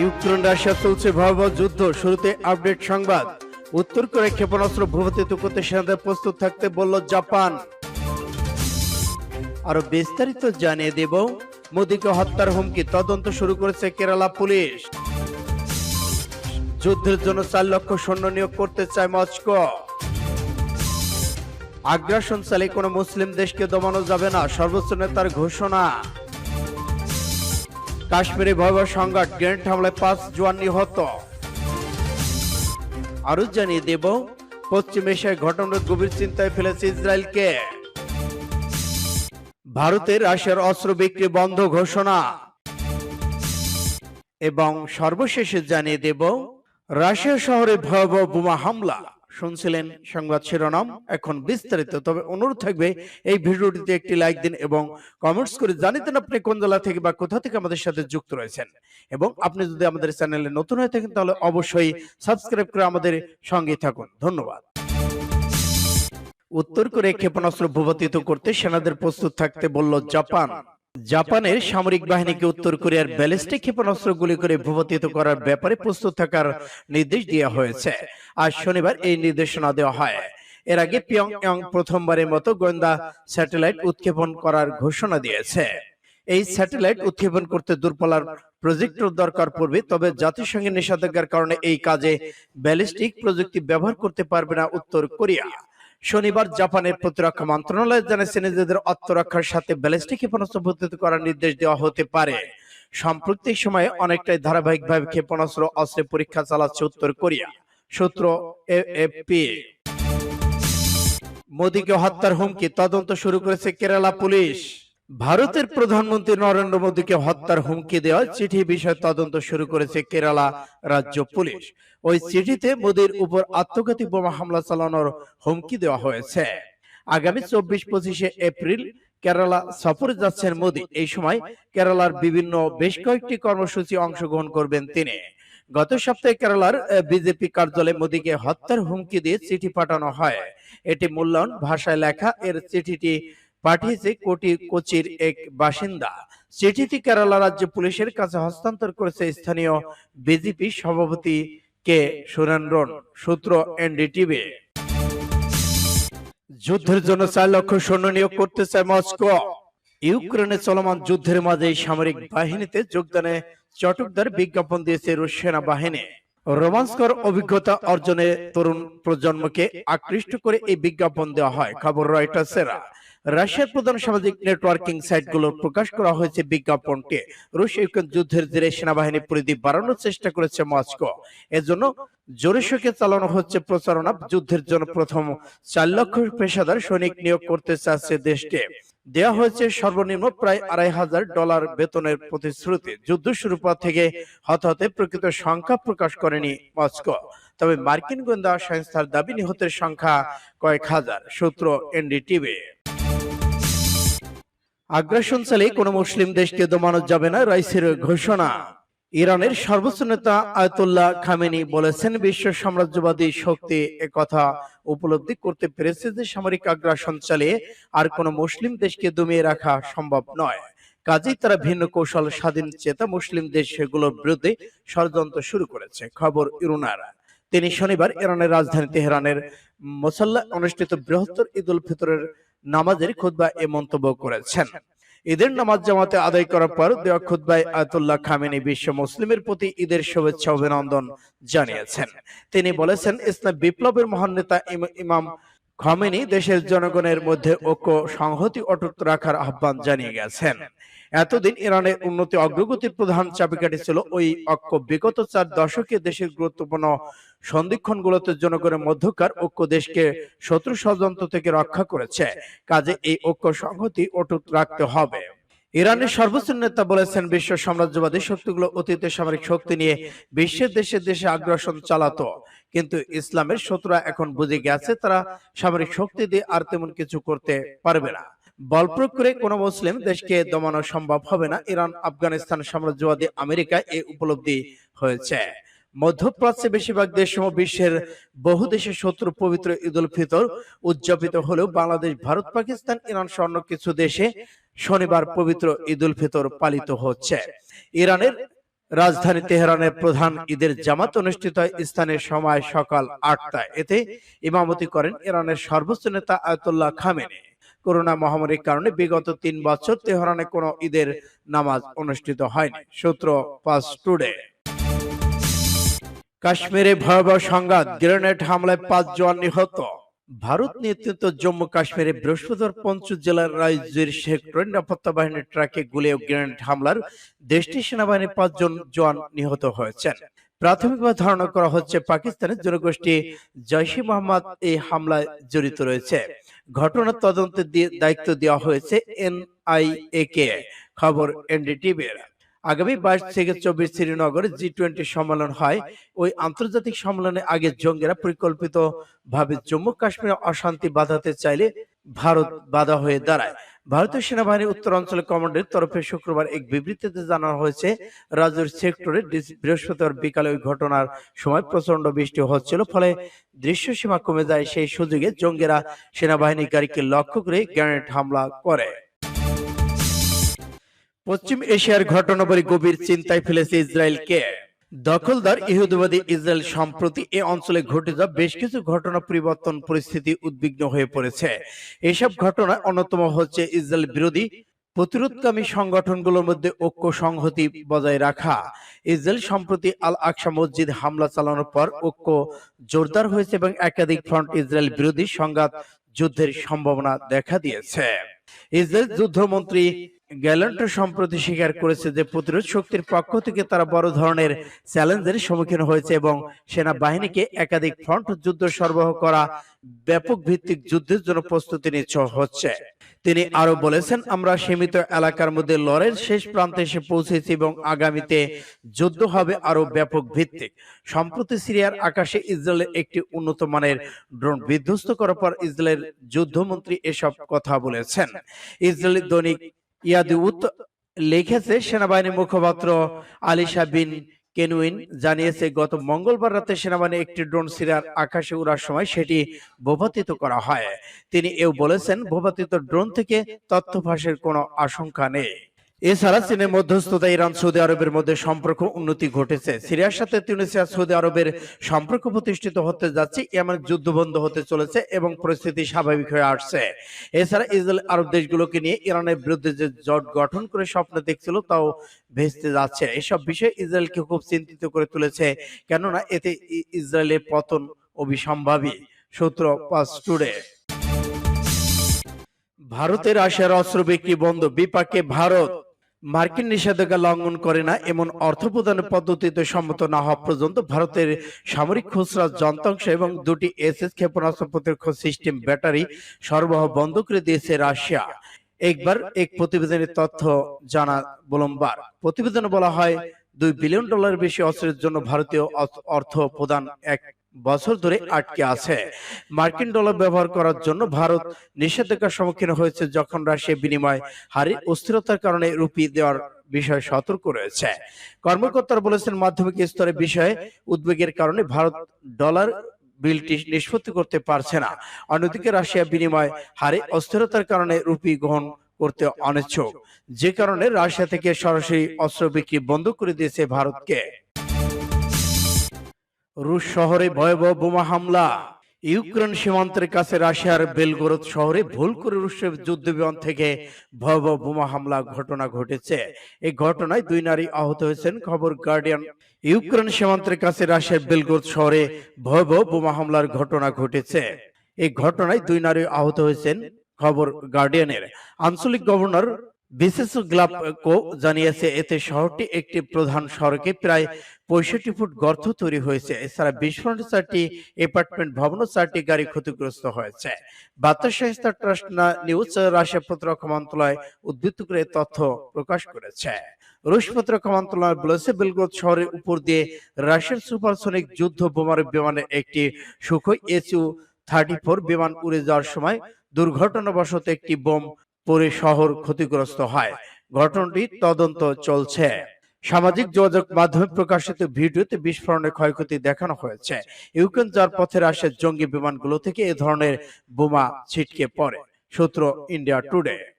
Ukraine Russia চলছে ভয়াবহ যুদ্ধ, শুরুতে আপডেট সংবাদ। উত্তর করে ক্ষেপণাস্ত্র ভূপাতিত করতে সেনাদের প্রস্তুত থাকতে বলল জাপান। আরও বিস্তারিত জানিয়ে দেব, মোদীকে হত্যার হুমকি, তদন্ত শুরু করেছে কেরালা পুলিশ। যুদ্ধের জন্য চার লক্ষ সৈন্য নিয়োগ করতে চায় মস্কো। আগ্রাসন চালিয়ে কোনো মুসলিম দেশকে দমানো যাবে না, সর্বোচ্চ নেতার ঘোষণা। কাশ্মীরে ভয়াবহ সংঘাত, গ্রেনেড হামলায় পাঁচ জওয়ান নিহত। আরও জানিয়ে দেব, পশ্চিম এশিয়ায় ঘটনার গভীর চিন্তায় ফেলেছে ইসরায়েলকে। ভারতে রাশিয়ার অস্ত্র বিক্রি বন্ধ ঘোষণা। এবং সর্বশেষে জানিয়ে দেব, রাশিয়া শহরে ভয়াবহ বোমা হামলা। শুনছিলেন সংবাদ শিরোনাম। এখন বিস্তারিত, তবে অনুরোধ থাকবে এই ভিডিওটিতে একটি লাইক দিন এবং কমেন্টস করে জানিতেন আপনি কোন জেলা থেকে বা কোথা থেকে আমাদের সাথে যুক্ত রয়েছেন। এবং আপনি যদি আমাদের চ্যানেলে নতুন হয়ে থাকেন, তাহলে অবশ্যই সাবস্ক্রাইব করে আমাদের সঙ্গে থাকুন। ধন্যবাদ। উত্তর কোরিয়া ক্ষেপণাস্ত্র ভূপাতিত করতে সেনাদের প্রস্তুত থাকতে বলল জাপান। জাপানের সামরিক বাহিনীকে উত্তর কোরিয়ার ব্যালিস্টিক ক্ষেপণাস্ত্র গুলি করে ভূপাতিত করার ব্যাপারে প্রস্তুত থাকার নির্দেশ দেওয়া হয়েছে। আজ শনিবার এই নির্দেশনা দেওয়া হয়। এর আগে পিয়ং ইয়ং প্রথমবারের মতো গোয়েন্দা স্যাটেলাইট উৎক্ষেপণ করার ঘোষণা দিয়েছে। এই স্যাটেলাইট উৎক্ষেপণ করতে দূরপাল্লার প্রজেক্টর দরকার পড়বে তবে জাতিসংঘের নিষেধাজ্ঞার কারণে এই কাজে ব্যালিস্টিক প্রযুক্তি ব্যবহার করতে পারবে না উত্তর কোরিয়া। শনিবার জাপানের প্রতিরক্ষা মন্ত্রণালয় জানিয়েছে নিজেদের আত্মরক্ষার সাথে ব্যালিস্টিক ক্ষেপণাস্ত্র প্রস্তুত করার নির্দেশ দেওয়া হতে পারে। সাম্প্রতিক সময়ে অনেকটাই ধারাবাহিকভাবে ক্ষেপণাস্ত্র অস্ত্রের পরীক্ষা চালাচ্ছে উত্তর কোরিয়া, সূত্র এএফপি। মোদীকে হত্যার হুমকি, তদন্ত শুরু করেছে কেরালা পুলিশ। ভারতের প্রধানমন্ত্রী নরেন্দ্র মোদীকে হত্যার হুমকি দেওয়া চিঠি বিষয়ে তদন্ত শুরু করেছে কেরালা রাজ্য পুলিশ। ওই চিঠিতে মোদীর উপর আত্মঘাতী বোমা হামলা চালানোর হুমকি দেওয়া হয়েছে। আগামী চব্বিশ পঁচিশে এপ্রিল কেরালা সফরে যাচ্ছেন মোদী। এই সময় কেরালার বিভিন্ন বেশ কয়েকটি কর্মসূচি অংশগ্রহণ করবেন তিনি। গত সপ্তাহে কেরালার বিজেপি কার্যালয়ে মোদীকে হত্যার হুমকি দিয়ে চিঠি পাঠানো হয়। এটি মূল্যায়ন ভাষায় লেখা এর চিঠিটি পাঠিয়েছে কোটি কোচির এক বাসিন্দা। চিঠিটি কেরালা রাজ্য পুলিশের কাছে হস্তান্তর করেছে স্থানীয় বিজেপি সভাপতি কে সুরেন্দ্রন, সূত্র এনডিটিভি। যুদ্ধের জন্য চার লক্ষ সৈন্য নিয়োগ করতে চায় মস্কো। ইউক্রেনে চলমান যুদ্ধের মাঝে সামরিক বাহিনীতে যোগদানে চটকদার বিজ্ঞাপন দিয়েছে রুশ সেনাবাহিনী। রোমাঞ্চকর অভিজ্ঞতা অর্জনে তরুণ প্রজন্মকে আকৃষ্ট করে এই বিজ্ঞাপন দেওয়া হয়, খবর রয়টার্সেরা। রাশিয়ার প্রধান সামাজিক নেটওয়ার্কিং সাইটগুলো প্রকাশ করা হয়েছে বিজ্ঞাপনটি রুশ ইউক্রেন যুদ্ধের জেরে সেনাবাহিনী পরিধি বাড়ানোর চেষ্টা করেছে মস্কো। এজন্য জোরে শোকে চালানো হচ্ছে প্রচারণা। যুদ্ধের জন্য প্রথম চার লক্ষ পেশাদার সৈনিক নিয়োগ করতে চাচ্ছে দেশটি দেয়া হয়েছে সর্বনিম্ন প্রায় আড়াই হাজার ডলার বেতনের প্রতিশ্রুতি। যুদ্ধ শুরু পর থেকে হতাহতে প্রকৃত সংখ্যা প্রকাশ করেনি মস্কো। তবে মার্কিন গোয়েন্দা সংস্থার দাবি নিহতের সংখ্যা কয়েক হাজার, সূত্র এনডিটিভি। আগ্রাসন চালিয়ে কোনো মুসলিম দেশকে দমানো যাবে না রাইসের ঘোষণা। ইরানের সর্বোচ্চ নেতা আয়তুল্লাহ খামেনি বলেছেন, বিশ্ব সাম্রাজ্যবাদী শক্তি কথা উপলব্ধি করতে পেরেছে যে সামরিক আগ্রাসন চালিয়ে আর কোনো মুসলিম দেশকে দমিয়ে রাখা সম্ভব নয়। কাজেই তারা ভিন্ন কৌশল, স্বাধীন চেতা মুসলিম দেশ সেগুলোর বিরুদ্ধে ষড়যন্ত্র শুরু করেছে, খবর ইরুনারা। তিনি শনিবার ইরানের রাজধানী তেহরানের মোসাল্লা অনুষ্ঠিত বৃহত্তর ঈদ উল ফিতরের নামাজের খুদ্া এ মন্তব্য করেছেন। ঈদের নামাজ জামাতে আদায় করার পর দেওয়া খুদ্ায় আয়তুল্লাহ খামেনি বিশ্ব মুসলিমের প্রতি ঈদের শুভেচ্ছা, অভিনন্দন জানিয়েছেন। তিনি বলেছেন, ইসলাম বিপ্লবের মহান নেতা ইম- ইমাম খামেনি দেশের জনগণের মধ্যে ঐক্য, সংহতি অটুট রাখার আহ্বান জানিয়ে গেছেন। এতদিন ইরানের উন্নতি অগ্রগতির প্রধান চাবিকাঠি ছিল ওই ঐক্য বিগত চার দশকে দেশের গুরুত্বপূর্ণ সন্ধিক্ষণগুলোতে জনগণের মধ্যকার ঐক্য দেশকে শত্রু ষড়যন্ত্র থেকে রক্ষা করেছে। কাজে এই ঐক্য, সংহতি অটুট রাখতে হবে। ইরানের সর্বোচ্চ নেতা বলেছেন বিশ্ব সাম্রাজ্যবাদী শক্তিগুলো অতীতে সামরিক শক্তি নিয়ে বিশ্বের দেশে দেশে আগ্রাসন চালাতো। কিন্তু ইসলামের শত্রুরা এখন বুঝে গেছে তারা সামরিক শক্তি দিয়ে আর তেমন কিছু করতে পারবে না। বল প্রয়োগ করে কোনো মুসলিম দেশকে দমানো সম্ভব হবে না। ইরান, আফগানিস্তান সাম্রাজ্যবাদী আমেরিকা এই উপলব্ধি হয়েছে। মধ্যপ্রাচ্যে বেশিরভাগ দেশসমূহ বিশ্বের বহু দেশের শত্রু পবিত্র ঈদ উল ফিতর উদযাপিত হলেও বাংলাদেশ, ভারত, পাকিস্তান, ইরান সহ অন্য কিছু দেশে শনিবার পবিত্র ঈদ উল ফিতর পালিত হচ্ছে। ইরানের রাজধানী তেহরানের প্রধান ঈদের জামাত অনুষ্ঠিত হয় স্থানীয় সময় সকাল আটটায়। এতে ইমামতি করেন ইরানের সর্বোচ্চ নেতা আয়তুল্লাহ খামেনি। করোনা মহামারীর কারণে বিগত তিন বছর তেহরানে কোনো ঈদের নামাজ অনুষ্ঠিত হয়নি। সূত্র পাস টুডে। কাশ্মীরে ভয়াবহ সংঘাত, গ্রেনেড হামলায় পাঁচ জওয়ান নিহত। ভারত নেতৃত্ব জম্মু কাশ্মীরে বৃহস্পতিবার পঞ্চ জেলার রাজ্যের সেক্টর নিরাপত্তা বাহিনীর ট্রাকে গুলি ও গ্রেনেড হামলার দেশটির সেনাবাহিনীর পাঁচজন জওয়ান নিহত হয়েছেন। প্রাথমিকভাবে ধারণা করা হচ্ছে পাকিস্তানের জনগোষ্ঠী জৈশে মোহাম্মদ এই হামলায় জড়িত রয়েছে। ঘটনার তদন্তের দিয়ে দায়িত্ব দেওয়া হয়েছে এনআইএ কে খবর এনডিটিভির। আগামী বাইশ থেকে চব্বিশ শ্রীনগরে জি টোয়েন্টি সম্মেলন হয়। ওই আন্তর্জাতিক সম্মেলনে আগে জঙ্গিরা পরিকল্পিত ভাবে জম্মু কাশ্মীরে অশান্তি বাধাতে চাইলে ভারত বাধা হয়ে দাঁড়ায়। ভারতীয় সেনাবাহিনীর উত্তরাঞ্চল কমান্ডের তরফে শুক্রবার এক বিবৃতিতে জানানো হয়েছে রাজ্যের সেক্টরে বৃহস্পতিবার বিকালে ওই ঘটনার সময় প্রচণ্ড বৃষ্টি হচ্ছিল। ফলে দৃশ্যসীমা কমে যায়। সেই সুযোগে জঙ্গিরা সেনাবাহিনী গাড়িকে লক্ষ্য করে গ্রেনেড হামলা করে। পশ্চিম এশিয়ার ঘটনাবলী গভীর চিন্তায় ফেলেছে ইসরায়েলকে। দখলদার ইহুদিবাদী ইসরায়েল সম্প্রতি এ অঞ্চলে ঘটে যাওয়া বেশ কিছু ঘটনা পরিবর্তন পরিস্থিতি উদ্বিগ্ন হয়ে পড়েছে। এসব ঘটনা অন্যতম হচ্ছে ইসরায়েল বিরোধী প্রতিরোধকামী সংগঠনগুলোর মধ্যে ঐক্য সংহতি বজায় রাখা। ইসরায়েল সম্প্রতি আল আকসা মসজিদ হামলা চালানোর পর ঐক্য জোরদার হয়েছে এবং একাধিক ফ্রন্ট ইসরায়েল বিরোধী সংঘাত যুদ্ধের সম্ভাবনা দেখা দিয়েছে। ইসরায়েল যুদ্ধমন্ত্রী গ্যালান্ট সম্প্রতি স্বীকার করেছে যে প্রতিরোধ শক্তির পক্ষ থেকে তারা বড় ধরনের চ্যালেঞ্জের সম্মুখীন হয়েছে এবং সেনাবাহিনীকে একাধিক ফ্রন্ট যুদ্ধ সরবরাহ করা ব্যাপক ভিত্তিক যুদ্ধের জন্য প্রস্তুতি নিচ্ছে হচ্ছে। তিনি আরও বলেছেন, আমরা সীমিত এলাকার মধ্যে লড়াইয়ের শেষ প্রান্তে এসে পৌঁছেছি এবং আগামীতে যুদ্ধ হবে আরও ব্যাপক ভিত্তিক। সম্প্রতি সিরিয়ার আকাশে ইসরায়েলের একটি উন্নত মানের ড্রোন বিধ্বস্ত করার পর ইসরায়েলের যুদ্ধমন্ত্রী এসব কথা বলেছেন। ইসরায়েলি দৈনিক ইয়াদিউত লিখেছে সেনাবাহিনীর মুখপাত্র আলিশা বিন কেনুইন। জানিয়েছে, গত মঙ্গলবার রাতে সেনাবাহিনী একটি ড্রোন সিরিয়ার আকাশে উড়ার সময় সেটি ভূপাতিত করা হয়। তিনি এও বলেছেন, ভূপাতিত ড্রোন থেকে তথ্য ফাঁসের কোনো আশঙ্কা নেই। এছাড়া চীনের মধ্যস্থতা ইরান, সৌদি আরবের মধ্যে সম্পর্ক উন্নতি ঘটেছে। সিরিয়ার সাথে তিউনিসিয়া সৌদি আরবের সম্পর্ক প্রতিষ্ঠিত হতে যাচ্ছে এমন যুদ্ধ বন্ধ হতে চলেছে এবং পরিস্থিতি স্বাভাবিক হয়ে আসছে। এছাড়া ইসরায়েল আরব দেশগুলোকে নিয়ে ইরানের বিরুদ্ধে যে জোট গঠন করে স্বপ্ন দেখছিল, তাও ভেস্তে যাচ্ছে। এসব বিষয়ে ইসরায়েলকে খুব চিন্তিত করে তুলেছে, কেননা এতে ইসরায়েলের পতন অবিসম্ভাবী, সূত্র পাস টুডে। ভারতের রাশিয়ার অস্ত্র বিক্রি বন্ধ, বিপাকে ভারত। মার্কিন নিষেধাজ্ঞা লঙ্ঘন করে না, এমন অর্থ প্রদানের পদ্ধতিতে সম্মত না হওয়া পর্যন্ত ভারতের সামরিক খুচরা যন্ত্রাংশ এবং দুটি এসএস ক্ষেপণাস্ত্র প্রতিরক্ষা সিস্টেম ব্যাটারি সরবরাহ বন্ধ করে দিয়েছে রাশিয়া। একবার এক প্রতিবেদনের তথ্য জানা ব্লুমবার। প্রতিবেদনে বলা হয়, দুই বিলিয়ন ডলার বেশি অস্ত্রের জন্য ভারতীয় অর্থ প্রদান এক বছর ধরে আটকে আছে। মার্কিন ডলার ব্যবহার করার জন্য ভারত নিষেধাজ্ঞার সম্মুখীন হয়েছে যখন রাশিয়া বিনিময় হারে অস্থিরতার কারণে রুপি দেওয়ার বিষয়ে সতর্ক রয়েছে। কর্মকর্তারা বলেছেন মাধ্যমিক স্তরে বিষয়ে উদ্বেগের কারণে ভারত ডলার বিলটি নিষ্পত্তি করতে পারছে না। অন্যদিকে রাশিয়া বিনিময় হারে অস্থিরতার কারণে রুপি গ্রহণ করতে অনিচ্ছুক। যে কারণে রাশিয়া থেকে সরাসরি অস্ত্র বিক্রি বন্ধ করে দিয়েছে ভারতকে। রুশ শহরে ভয়াবহ বোমা হামলা। ইউক্রেন সীমান্তের কাছে রাশিয়ার বেলগোরদ শহরে ভুল করে রুশের যুদ্ধ বিমান থেকে ভয়াবহ বোমা হামলা ঘটনা ঘটেছে। এই ঘটনায় দুই নারী আহত হয়েছেন, খবর গার্ডিয়ান। ইউক্রেন সীমান্তের কাছে রাশিয়ার বেলগোরদ শহরে ভয়াবহ বোমা হামলার ঘটনা ঘটেছে। এই ঘটনায় দুই নারী আহত হয়েছেন, খবর গার্ডিয়ানের। আঞ্চলিক গভর্নর বিশেষ গ্লাপকো জানিয়েছে এতে শহরটি একটি প্রধান সড়কে প্রায় পঁয়ষট্টি ফুট গর্ত তৈরি হয়েছে। এছাড়া বিস্ফোরণে চারটি অ্যাপার্টমেন্ট ভবন ও চারটি গাড়ি ক্ষতিগ্রস্ত হয়েছে। বার্তা সংস্থা ট্রাস্ট নিউজ রাশিয়া প্রতিরক্ষা মন্ত্রণালয় উদ্ধৃত করে তথ্য প্রকাশ করেছে। রুশ প্রতিরক্ষা মন্ত্রণালয় বলেছে বেলগ্রদ শহরের উপর দিয়ে রাশিয়ার সুপারসনিক যুদ্ধ বোমার বিমানের একটি সুখই এসইউ থার্টি ফোর বিমান উড়ে যাওয়ার সময় দুর্ঘটনাবশত একটি বোম পরে শহর ক্ষতিগ্রস্ত হয়। ঘটনাটি তদন্ত চলছে। সামাজিক যোগাযোগ মাধ্যমে প্রকাশিত ভিডিওতে বিস্ফোরণের ক্ষয়ক্ষতি দেখানো হয়েছে। ইউক্রেন যার পথে আসে জঙ্গি বিমানগুলো থেকে এ ধরনের বোমা ছিটকে পড়ে। সূত্র ইন্ডিয়া টুডে।